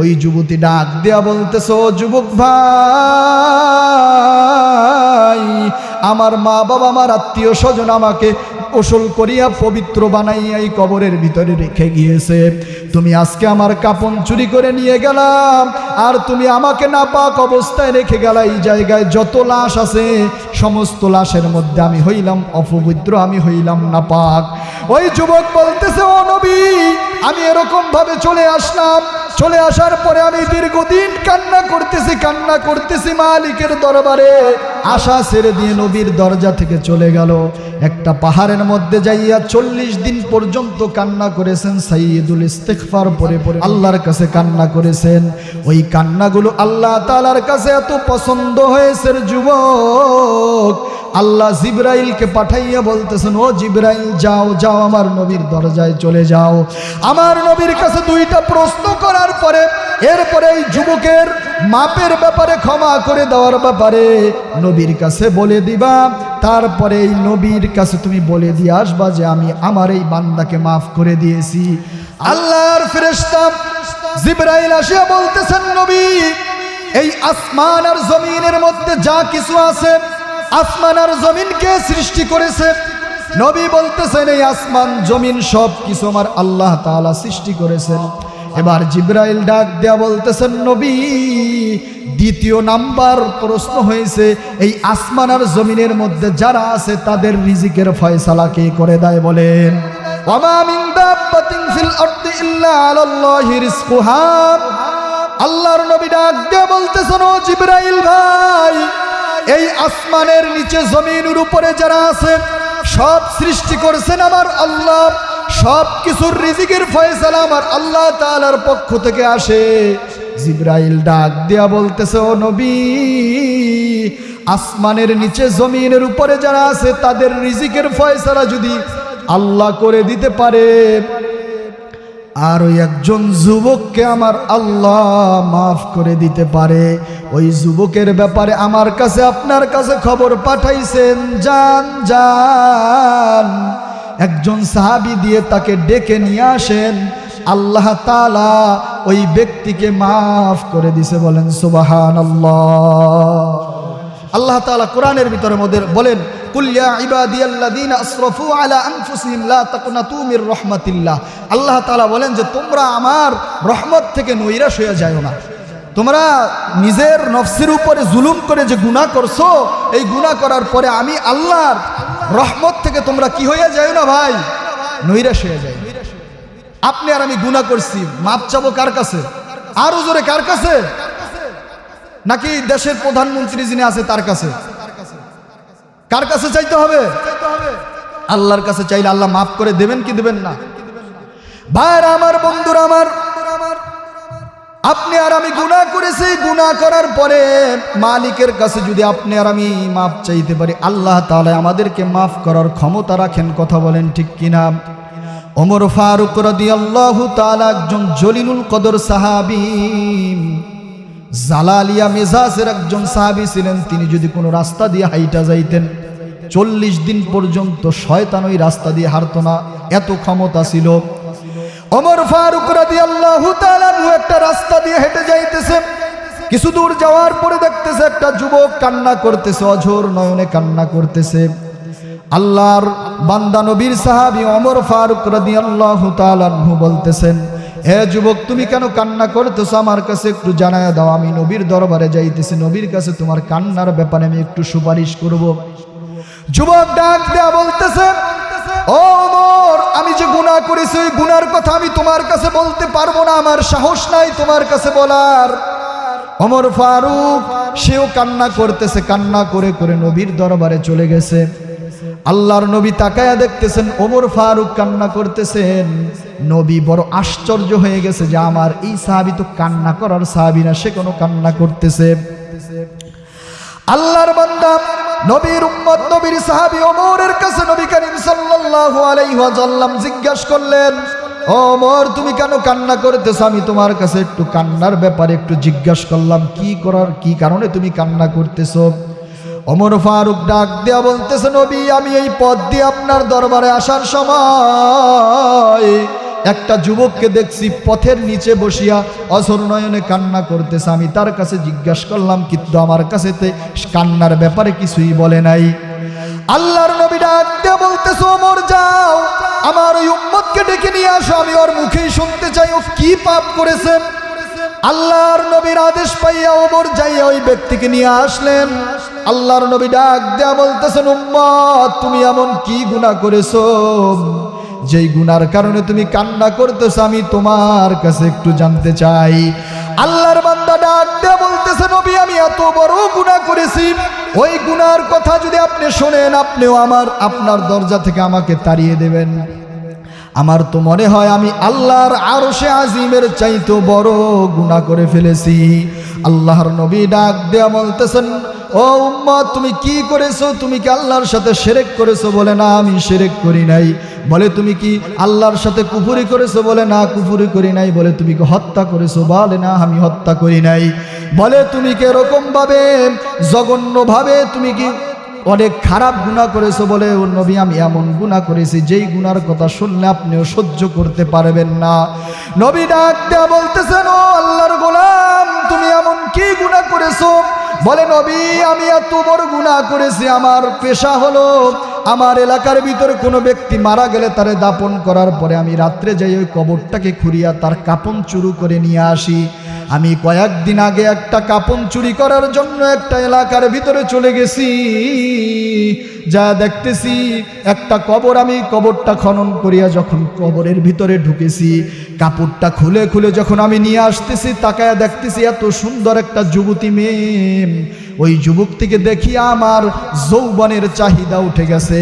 ওই যুবতী ডাক দেয়া বলতেছে যুবক ভাই, আমার মা বাবা, আমার আত্মীয় স্বজন আমাকে গোসল করিয়া পবিত্র বানাইয়া এই কবরের ভিতরে রেখে গিয়েছে। তুমি আজকে আমার কাপন চুরি করে নিয়ে গেলাম আর তুমি আমাকে নাপাক অবস্থায় রেখে গেলা। এই জায়গায় যত লাশ আছে, সমস্ত লাশের মধ্যে আমি হইলাম অপবিত্র, আমি হইলাম নাপাক। ওই যুবক বলতেছে, ও নবী, আমি এরকম ভাবে চলে আসলাম চলে আসার পরে আমি দীর্ঘদিন কান্না করতেছি কান্না করতেছি মালিকের দরবারে। আশা ছেড়ে দিয়ে নবীর দরজা থেকে চলে গেল। একটা পাহাড়ের মধ্যে যাইয়া চল্লিশ দিন পর্যন্ত কান্না করেছেন সাইয়দুল ইস্তেকফার পরে পরে আল্লাহর কাছে কান্না করেছেন। ওই কান্নাগুলো আল্লাহ তালার কাছে এত পছন্দ হয়েছে যুবক। আল্লাহ জিব্রাইলকে পাঠাইয়া বলতেছেন, ও জিব্রাইল, যাও যাও আমার নবীর দরজায় চলে যাও। আমার নবীর কাছে দুইটা প্রশ্ন করার পরে এরপরে এই যুবকের মাপের ব্যাপারে ক্ষমা করে দেওয়ার ব্যাপারে নবীর কাছে বলে দিবা। তারপরে এই নবীর কাছে তুমি বলে দিয়ে আসবা যে আমি আমার এই বান্দাকে মাফ করে দিয়েছি। আল্লাহর ফেরেশতা জিব্রাইল আসিয়া বলতেছেন, নবী, এই আসমান আর জমিনের মধ্যে যা কিছু আছে, আসমান আর জমিনকে সৃষ্টি করেছে। নবী বলতেছেন, এই আসমান, জমিন সব কিছু আমার আল্লাহ তাআলা সৃষ্টি করেছেন। এবার জিব্রাইল ডাক দেয়া বলতেছেন, নবী, দ্বিতীয় নাম্বার প্রশ্ন হয়েছে, এই আসমান আর জমিনের মধ্যে যারা আছে তাদের রিজিকের ফয়সালা কে করে দেয় বলেন? আল্লাহর নবী ডাক দিয়ে বলতেছেন জিব্রাইল ভাই, এই আসমানের নিচে জমিনের উপরে যারা আছে, সব সৃষ্টি করেছেন আমার আল্লাহ। সব কিছুর রিজিকের ফয়সালা আমার আল্লাহ তালার পক্ষ থেকে আসে। জিব্রাইল ডাক দেয়া বলতেছে, ও নবী, আসমানের নিচে জমিনের উপরে যারা আছে, তাদের রিজিকের ফয়সালা যদি আল্লাহ করে দিতে পারে, আর ওই একজন যুবককে আমার আল্লাহ মাফ করে দিতে পারে। ওই যুবকের ব্যাপারে আমার কাছে আপনার কাছে খবর পাঠাইছেন যান যান একজন সাহাবি দিয়ে তাকে ডেকে নিয়ে আসেন। আল্লাহ তালা ওই ব্যক্তিকে মাফ করে দিছে, বলেন সুবাহান আল্লাহ তাআলা কোরআনের ভিতরে মধ্যে বলেন আল্লাহ তাআলা বলেন যে, তোমরা আমার রহমত থেকে নৈরাশ হয়ে যাও না। তোমরা নিজের নফসের উপরে জুলুম করে যে গুনাহ করছ, এই গুনাহ করার পরে আমি আল্লাহর রহমত থেকে তোমরা কি হয়ে যাও না ভাই? নৈরাশ হয়ে যায় আপনি আর আমি গুনাহ করছি, মাপ চাবো কার কাছে? আরও জোরে কার কাছে? নাকি দেশের প্রধানমন্ত্রী যিনি আছে তার কাছে? কার কাছে চাইতে হবে? আল্লাহর কাছে চাইলে আল্লাহ মাফ করে দেবেন কি দেবেন না? ভাইরা, আমার বন্ধুরা, আমার আপনি আর আমি গুনাহ করেছি, গুনাহ করার পরে মালিকের কাছে যদি আপনি আর আমি মাফ চাইতে পারি, আল্লাহ তাআলা আমাদেরকে মাফ করার ক্ষমতা রাখেন, কথা বলেন ঠিক কিনা? ওমর ফারুক রাদিয়াল্লাহু তাআলা একজন জলিলুল কদর সাহাবী, জালালিয়া মেজাজের একজন সাহাবি ছিলেন, তিনি যদি কোনো রাস্তা দিয়ে হাইটা যাইতেন, চল্লিশ দিন পর্যন্ত শয়তান ওই রাস্তা দিয়ে হারতো না, এত ক্ষমতা ছিল। অমর ফারুক রাদি আল্লাহ একটা রাস্তা দিয়ে হেঁটে যাইতেছে। কিছু দূর যাওয়ার পরে দেখতেছে একটা যুবক কান্না করতেছে, অঝোর নয়নে কান্না করতেছে। আল্লাহর বান্দা নবীর সাহাবি অমর ফারুক রাদি আল্লাহ বলতেছেন, হে যুবক, তুমি কেন কান্না করতেছো? আমার কাছে একটু জানায় দাও, আমি নবীর দরবারে যাইতেছি, নবীর কাছে তোমার কান্নার ব্যাপারে আমি একটু সুপারিশ করব। যুবক ডাক দেয়া বলতেছে আমি যে গুনাহ করেছি, ওই গুনার কথা আমি তোমার কাছে বলতে পারব না, আমার সাহস নাই তোমার কাছে বলার। অমর ফারুক, সেও কান্না করতেছে, কান্না করে করে নবীর দরবারে চলে গেছে। আল্লাহর নবী তাকায়া দেখতেছেন, ওমর ফারুক কান্না করতেছেন। নবী বড় আশ্চর্য হয়ে গেছে যে আমার এই সাহাবি তো কান্না করার সাহাবি না, সে কোনো কান্না করতেছে। আল্লাহর বান্দা নবীর উম্মত, নবীর সাহাবি ওমরের কাছে নবী করিম সাল্লাল্লাহু আলাইহি ওয়াসাল্লাম জিজ্ঞাসা করলেন ওমর, তুমি কেন কান্না করতেছো? আমি তোমার কাছে একটু কান্নার ব্যাপারে একটু জিজ্ঞাসা করলাম, কি করার, কি কারণে তুমি কান্না করতেছো? অমর ফারুক ডাক দেয়া বলতেছে, নবী, আমি এই পথ দিয়ে আপনার দরবারে আসার সময় একটা যুবককে দেখছি পথের নিচে বসিয়া অঝর নয়নে কান্না করতেছে। আমি তার কাছে জিজ্ঞাসা করলাম, কিন্তু আমার কাছেতে কান্নার ব্যাপারে কিছুই বলে নাই? আল্লাহর নবী ডাক দিয়ে বলতেছে, ওমর, যাও। আমার ওই উম্মতকে ডেকে নিয়ে আসো। আমি ওর মুখেই শুনতে চাই। ও কি পাপ করেছে? আল্লাহর নবীর আদেশ পাইয়া ওমর যাইয়া ওই ব্যক্তিকে নিয়ে আসলেন। আল্লাহর নবী ডাক দেয়া বলতেছেন, উম্মত, তুমি এমন কি গুনাহ করেছ? যেই গুনার কারণে তুমি কান্না করতেছো, আমি তোমার কাছে একটু জানতে চাই। আল্লাহর বান্দা ডাক দেয়া বলতেছে, নবী, আমি এত বড় গুনাহ করেছি। ওই গুনার কথা যদি আপনি শোনেন, আপনিও আমার, আপনার দরজা থেকে আমাকে তাড়িয়ে দেবেন। আমার তো মনে হয় আমি আল্লাহর আরশে আজিমের চাইতো বড় গুণা করে ফেলেছি। আল্লাহর নবী ডাক দেয়া বলতেছেন, ও উম্মা তুমি কি করেছ? তুমি কি আল্লাহর সাথে সেরেক করেছ বলে? না, আমি সেরেক করি নাই। বলে, তুমি কি আল্লাহর সাথে কুফুরি করেছ? বলে, না, কুফুরি করি নাই। বলে, তুমি কি হত্যা করেছ? বলে, না, আমি হত্যা করি নাই। বলে, তুমি কি এরকম ভাবে জঘন্য ভাবে তুমি কি অনেক খারাপ গুণা করেছ? বলে নবী, আমি এমন গুণা করেছি, যেই গুনার কথা শুনলে আপনিও সহ্য করতে পারবেন না। নবী ডাক বলতেছেন, ও আল্লাহর গোলাম, তুমি এমন কি গুণা করেছ? বলে, নবী, আমি এত বড় গুণা করেছি, আমার পেশা হলো আমার এলাকার ভিতরে কোনো ব্যক্তি মারা গেলে তারে দাপন করার পরে আমি রাত্রে যাই ওই কবরটাকে খুঁড়িয়া তার কাপন চুরু করে নিয়ে আসি। আমি কয়েকদিন আগে একটা কাপন চুরি করার জন্য একটা এলাকার ভিতরে চলে গেছি। যা দেখতেছি, একটা কবর আমি কবরটা খনন করিয়া যখন কবরের ভিতরে ঢুকেছি, কাপড়টা খুলে খুলে যখন আমি নিয়ে আসতেছি, তাকায় দেখতেছি এত সুন্দর একটা যুবতী মেয়ে ওই যুবকটিকে দেখি আমার যৌবনের চাহিদা উঠে গেছে।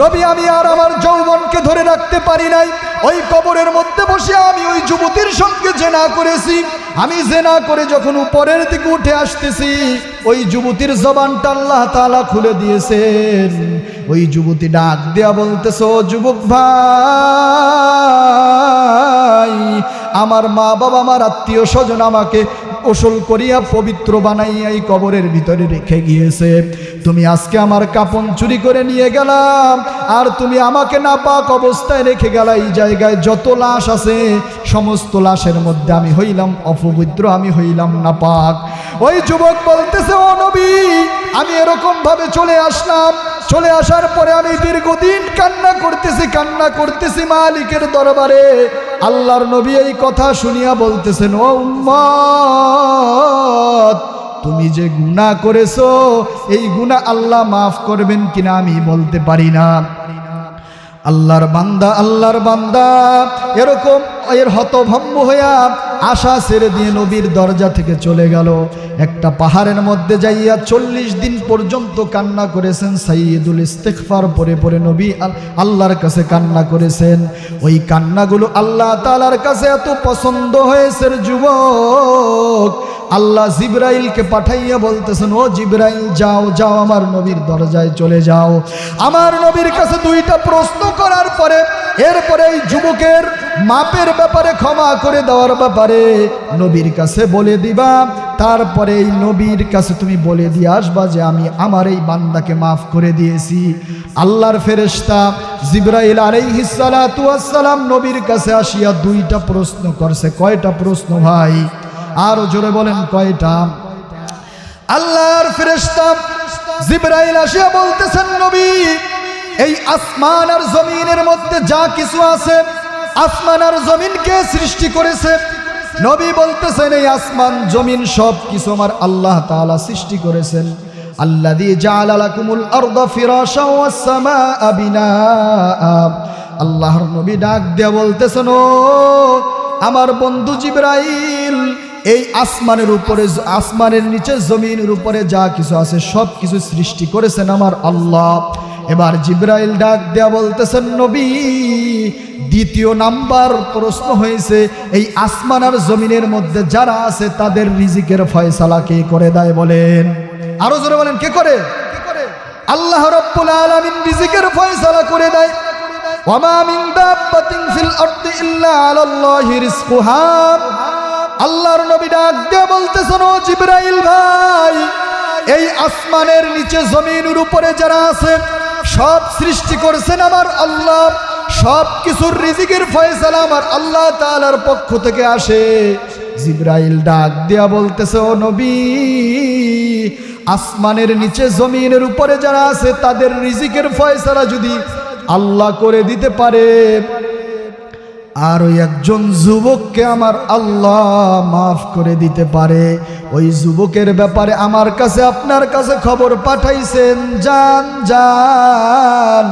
নবী, আমি আর আমার যৌবনকে ধরে রাখতে পারি নাই। ওই কবরের মধ্যে বসে আমি ওই যুবতীর সঙ্গে জেনা করেছি। আমি জেনা করে যখন উপরের দিকে উঠে আসতেছি, ওই যুবতীর জবানটা আল্লাহ তালা খুলে দিয়েছেন। ওই যুবতী ডাক দেয়া বলতেছ, "ও যুবক ভাই, আমার মা বাবা, আমার আত্মীয় স্বজন আমাকে ওসল করিয়া পবিত্র বানাইয়া এই কবরের ভিতরে রেখে গিয়েছে। তুমি আজকে আমার কাপন চুরি করে নিয়ে গেলাম, আর তুমি আমাকে না পাক অবস্থায় রেখে গেলা। এই জায়গায় যত লাশ আছে সমস্ত লাশের মধ্যে আমি হইলাম, অপবিত্র আমি হইলাম না পাক। ওই যুবক বলতেছে, ও নবী, আমি এরকম ভাবে চলে আসলাম। চলে আসার পরে আমি দীর্ঘদিন কান্না করতেছি কান্না করতেছি মালিকের দরবারে। আল্লাহর নবী এই কথা শুনিয়া বলতেছেন, ও তুমি যে গুনাহ করেছ, এই গুনাহ আল্লাহ মাফ করবেন কিনা আমি বলতে পারি না। আল্লাহর বান্দা আল্লাহর বান্দা। এরকম এর হতভম্ব হইয়া আশা ছেড়ে দিয়ে নবীর দরজা থেকে চলে গেল। একটা পাহাড়ের মধ্যে যাইয়া চল্লিশ দিন পর্যন্ত কান্না করেছেন সাইয়দুল ইস্তেকফার পরে পরে নবী আল্লাহর কাছে কান্না করেছেন। ওই কান্নাগুলো আল্লাহ তালার কাছে এত পছন্দ হয়েছে যুবক। আল্লাহ জিব্রাইলকে পাঠাইয়া বলতেছেন, ও জিব্রাইল, যাও যাও আমার নবীর দরজায় চলে যাও। আমার নবীর কাছে দুইটা প্রশ্ন করার পরে, এরপরে এই যুবকের মাপের ব্যাপারে ক্ষমা করে দেওয়ার ব্যাপারে নবীর কাছে বলে দিবা। তারপরে এই নবীর কাছে তুমি বলে দিয়ে আসবা যে, আমি আমার এই বান্দাকে মাফ করে দিয়েছি। আল্লাহর ফেরেশতা জিব্রাইল আলাইহিসসালাতু ওয়াসসালাম নবীর কাছে আসিয়া দুইটা প্রশ্ন করছে। কয়টা প্রশ্ন ভাই? আরও জোরে বলেন কয়টা? আল্লাহর ফেরেশতা জিব্রাইল আসিয়া বলতেছেন, নবী, এই আসমান আর জমিনের মধ্যে যা কিছু আছে, আসমান আর জমিনকে সৃষ্টি করেছে? নবী বলতেছেন, এই আসমান, জমিন সব কিছু আমার আল্লাহ তাআলা সৃষ্টি করেছেন। সামাআ বিনাআ। আল্লাহর নবী ডাক দিয়া বলতেছেন, ও আমার বন্ধু জিব্রাইল এই আসমানের উপরে, আসমানের নিচে, জমিনের উপরে যা কিছু আছে, সব কিছু সৃষ্টি করেছেন আমার আল্লাহ। এবার জিব্রাইল ডাক দেয়া বলতেছেন, নবী, দ্বিতীয় নাম্বার প্রশ্ন হয়েছে, এই আসমান আর জমিনের মধ্যে যারা আছে, তাদের রিজিকের ফয়সালা কে করে দেয় বলেন? আরও জোরে বলেন, কে করে? আল্লাহ রব্বুল আলামিন রিজিকের ফয়সালা করে দেয়। ওয়ামা মিন দাব্বাতিন ফিল আরদি ইল্লা আলাল্লাহি রিজকুহা। আল্লাহর নবী ডাক দিয়ে বলতেছেন, ও জিব্রাইল ভাই, এই আসমানের নিচে জমিনের উপরে যারা আছে, সব সৃষ্টি করেছেন আমার আল্লাহ। সব কিছুর রিজিকের ফয়সালা আমার আল্লাহ তালার পক্ষ থেকে আসে। জিব্রাইল ডাক দিয়া বলতেছে, ও নবী, আসমানের নিচে জমিনের উপরে যারা আছে, তাদের রিজিকের ফয়সালা যদি আল্লাহ করে দিতে পারে আর ওই একজন যুবককে আমার আল্লাহ মাফ করে দিতে পারে। ওই যুবকের ব্যাপারে আমার কাছে আপনার কাছে খবর পাঠাইছেন, যান যান।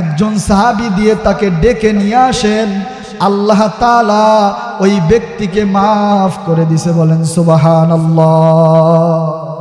একজন সাহাবি দিয়ে তাকে ডেকে নিয়ে আসেন। আল্লাহ তালা ওই ব্যক্তিকে মাফ করে দিছে, বলেন সুবাহান আল্লাহ